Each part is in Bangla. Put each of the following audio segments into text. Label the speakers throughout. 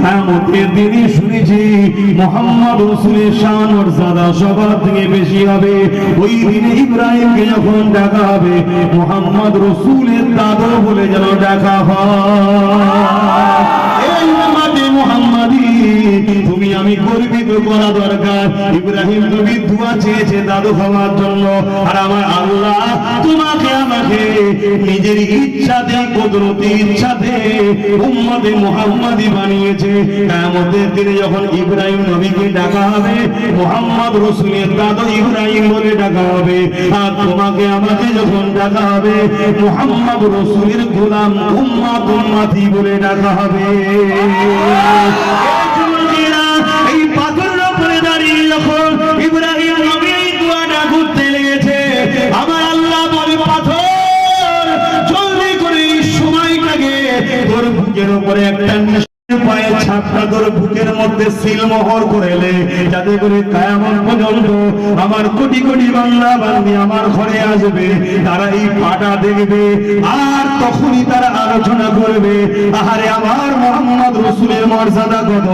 Speaker 1: কায়ামতের দিনে শুনেছি, মোহাম্মদ রসুলের শান মর্যাদা সবার থেকে বেশি হবে। ওই দিনে ইব্রাহিমকে যখন ডাকা হবে, মোহাম্মদ রসুলের দাদা বলে যেন ডাকা হয়। মুহাম্মাদি আমি গর্বিত করা দরকার। ইব্রাহিম তুমি দোয়া চেয়েছে দাদু হওয়ার জন্য। আর আমার আল্লাহ তোমাকে আমাকে নিজের ইচ্ছাতে, কুদরতি ইচ্ছাতে উম্মতে মুহাম্মাদি বানিয়েছে। কিয়ামতের দিনে যখন ইব্রাহিম নবীকে ডাকা হবে, মুহাম্মদ রাসূলের দাদু ইব্রাহিম বলে ডাকা হবে। আর তোমাকে আমাকে যখন ডাকা হবে, মুহাম্মদ রাসূলের গোলাম উম্মত উম্মতি বলে ডাকা হবে। বুকের উপরে একটা আমার কোটি কোটি বাংলা বান্দি আমার ঘরে আসবে, তারা এই পাটা দেখবে আর তখনই তারা আলোচনা করবে, আহারে আমার মোহাম্মদ রসুলের মর্যাদা কত?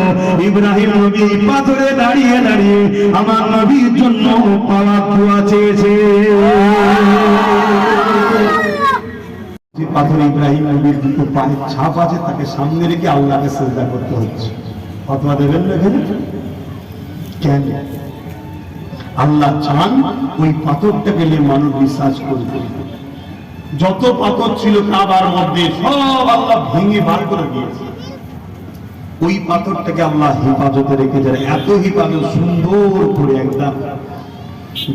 Speaker 1: ইব্রাহিম নবী পাথরে দাঁড়িয়ে দাঁড়িয়ে আমার নবীর জন্য পাওয়া চেয়েছে।
Speaker 2: যে পাথর ইব্রাহিম নবীর দুটো পায়ের ছাপ আছে, তাকে সামনে রেখে আল্লাহকে শ্রদ্ধা করতে হচ্ছে। অথবা দেবেন না কেন? আল্লাহ চান ওই পাথরটাকে নিয়ে মানুষ বিশ্বাস করবে। যত পাথর ছিল কাবার মধ্যে, সব আল্লাহ ভেঙে বার করে দিয়েছে। ওই পাথরটাকে আল্লাহ হেফাজতে রেখেছেন। এত হেফাজত সুন্দর করে একদম।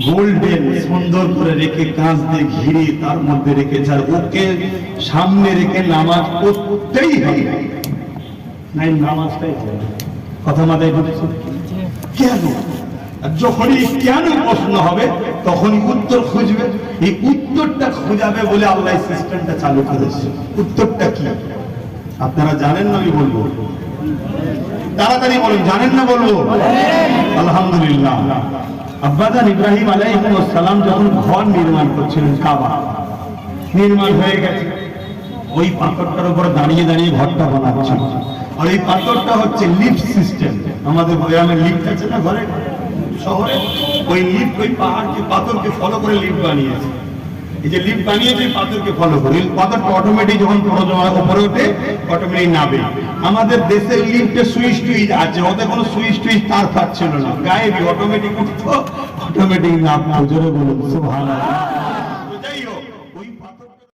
Speaker 2: গোল্ডেন সুন্দর করে রেখে কাঁচ দিয়ে ঘিরে তার মধ্যে রেখেছে আর ওকে সামনে রেখে নামাজ পড়তেই হবে। নাই নামাজটাই হবে কথা মাথায় ঢুকছে? কেন? যখনই কেন প্রশ্ন হবে তখনই উত্তর খুঁজবে। এই উত্তরটা খোঁজাবে বলে আল্লাহ সিস্টেমটা চালু করেছে। উত্তরটা কি? আপনারা জানেন না আমি বলব? তাড়াতাড়ি বলুন, জানেন না বলব? আলহামদুলিল্লাহ। আব্বাজান ইব্রাহিম আলাইহিসসালাম যখন ঘর নির্মাণ করছিলেন, কাবা, নির্মাণ হয়ে গেছে। ওই পাথরটার উপর দাঁড়িয়ে দাঁড়িয়ে ঘরটা বানাচ্ছে আর এই পাথরটা হচ্ছে লিফট সিস্টেম। আমাদের গ্রামে লিফট আছে না ঘরে? শহরে? ওই লিফট, ওই পাহাড়কে পাথরকে ফলো করে লিফট বানিয়েছে। এই যে লিফট বানিয়েছে, পাথরকে ফলো করে। পাথরটা অটোমেটিক যখন জমার উপরে ওঠে অটোমেটিক নাবে আমাদের দেশের লিফটে সুইচ টুইচ আছে ওদের কোনো সুইচ টুইচ তার ফার ছিল না। গায়ে অটোমেটিক উঠতো অটোমেটিক নাম জোরে বলুন, সুবহানাল্লাহ।